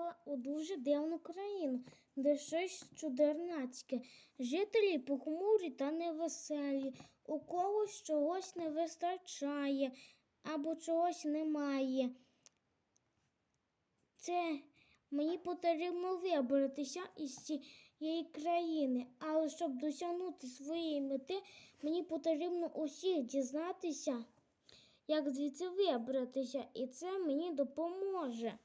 потрапила у дуже дивну країну, де щось чудернацьке. Жителі похмурі та невеселі, у когось чогось не вистачає або чогось немає. Це мені потрібно вибратися із цієї країни, але щоб досягнути своєї мети, мені потрібно усіх дізнатися, як звідси вибратися, і це мені допоможе.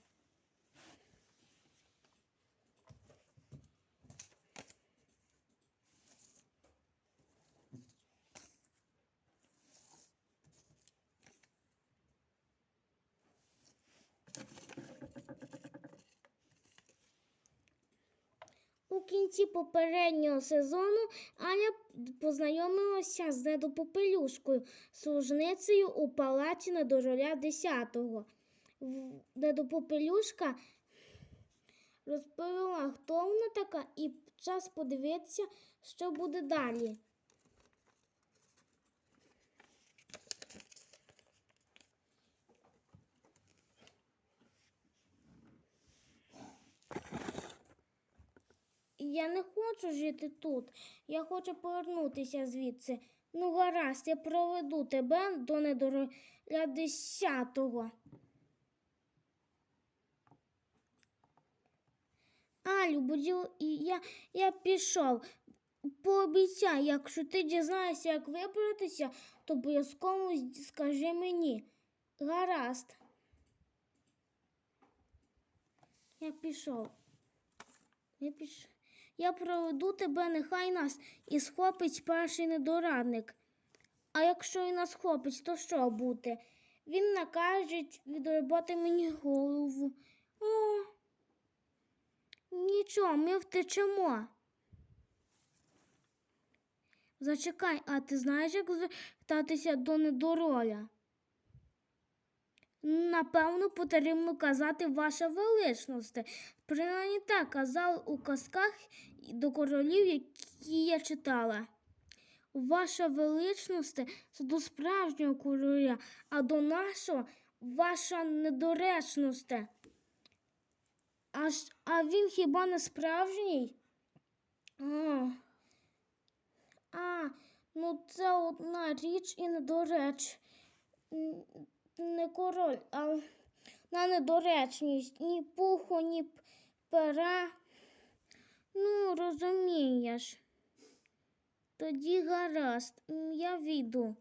Кінці попереднього сезону Аня познайомилася з недопопелюшкою, служницею у палаці недороля 10-го. В- Недопопелюшка розповіла, хто вона така, і час подивитися, що буде далі. Я не хочу жити тут. Я хочу повернутися звідси. Ну, гаразд, я проведу тебе до недороля десятого. Алю, будь і я, я пішов. Пообіцяй, якщо ти дізнаєшся, як вибратися, то обов'язково скажи мені. Гаразд. Я пішов. Я піш... Я проведу тебе, нехай нас і схопить перший недорадник. А якщо і нас схопить, то що буде? Він накаже відробити мені голову. О, нічого, ми втечемо. Зачекай, а ти знаєш, як звертатися до недороля? Напевно, потрібно казати ваша величність. Принаймні так казали у казках до королів, які я читала. Ваша величність це до справжнього короля, а до нашого ваша недоречність. А, ж- а він хіба не справжній? А, а, ну це одна річ і недореч. Не король, а на недоречність. Ні пуху, ні пера. Ну, розумієш. Тоді гаразд, я віду.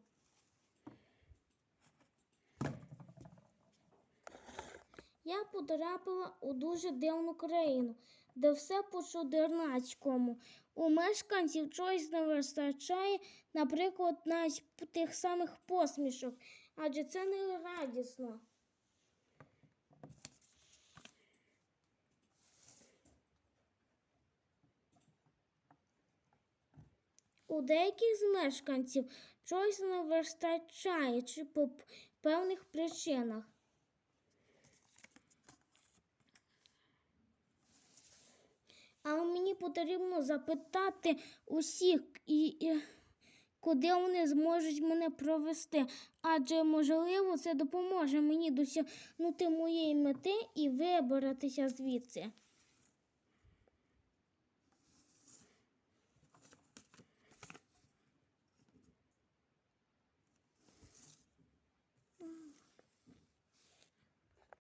Я потрапила у дуже дивну країну, де все по чудернацькому. У мешканців чогось не вистачає, наприклад, навіть тих самих посмішок, адже це не радісно. У деяких з мешканців чогось не вистачає чи по певних причинах. Але мені потрібно запитати усіх, і, і куди вони зможуть мене провести. Адже, можливо, це допоможе мені досягнути моєї мети і вибратися звідси.